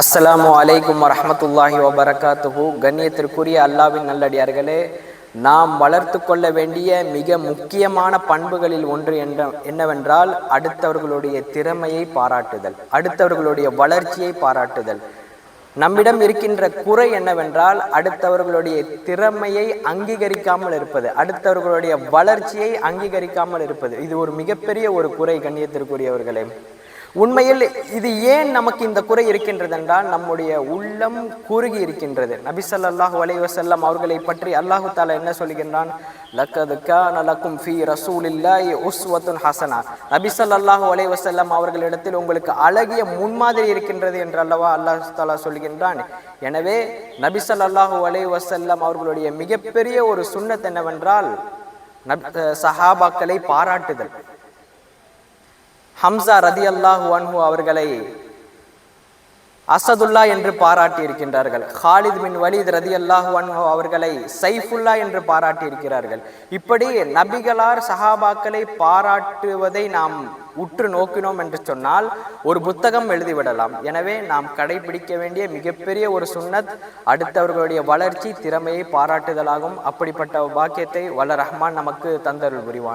அஸ்ஸலாமு அலைக்கும் வரமத்துல்லாஹி வபரகாத்துஹு. கண்ணியத்திற்குரிய அல்லாவின் நல்லடியார்களே நாம் வளர்த்து கொள்ள வேண்டிய மிக முக்கியமான பண்புகளில் ஒன்று என்ற என்னவென்றால் அடுத்தவர்களுடைய திறமையை பாராட்டுதல் அடுத்தவர்களுடைய வளர்ச்சியை பாராட்டுதல். நம்மிடம் இருக்கின்ற குறை என்னவென்றால் அடுத்தவர்களுடைய திறமையை அங்கீகரிக்காமல் இருப்பது அடுத்தவர்களுடைய வளர்ச்சியை அங்கீகரிக்காமல் இருப்பது. இது ஒரு மிகப்பெரிய ஒரு குறை கண்ணியத்திற்குரியவர்களே. உண்மையில் இது ஏன் நமக்கு இந்த குறை இருக்கின்றது என்றால் நம்முடைய உள்ளம் குறுகி இருக்கின்றது. நபி ஸல்லல்லாஹு அலைஹி அவர்களை பற்றி அல்லாஹு தாலா என்ன சொல்கின்றான்? லக்கது ஃபி ரசூல் ஃபீ உஸ்வத்துன் ஹசனா. நபிசல் ஸல்லல்லாஹு அலைஹி அவர்களிடத்தில் உங்களுக்கு அழகிய முன்மாதிரி இருக்கின்றது என்று அல்லவா அல்லாஹு தாலா சொல்கின்றான். எனவே நபி ஸல்லல்லாஹு அலைஹி அவர்களுடைய மிகப்பெரிய ஒரு சுண்ணத் என்னவென்றால் நப் சஹாபாக்களை பாராட்டுதல். ஹம்சா ரதி அல்லாஹு அன்ஹு அவர்களை அசதுல்லா என்று பாராட்டி இருக்கின்றார்கள் ஹாலித் பின் வலித் ரதி அல்லாஹு அன்ஹு அவர்களை சைஃபுல்லா என்று பாராட்டி இருக்கிறார்கள் இப்படி நபிகளார் சஹாபாக்களை பாராட்டுவதை நாம் உற்று நோக்கினோம் என்று சொன்னால் ஒரு புத்தகம் எழுதிவிடலாம். எனவே நாம் கடைபிடிக்க வேண்டிய மிகப்பெரிய ஒரு சுன்னத் அடுத்தவர்களுடைய வளர்ச்சி திறமையை பாராட்டுதலாகும். அப்படிப்பட்ட பாக்கியத்தை வல்ல ரஹ்மான் நமக்கு தந்தருள் புரிவான்.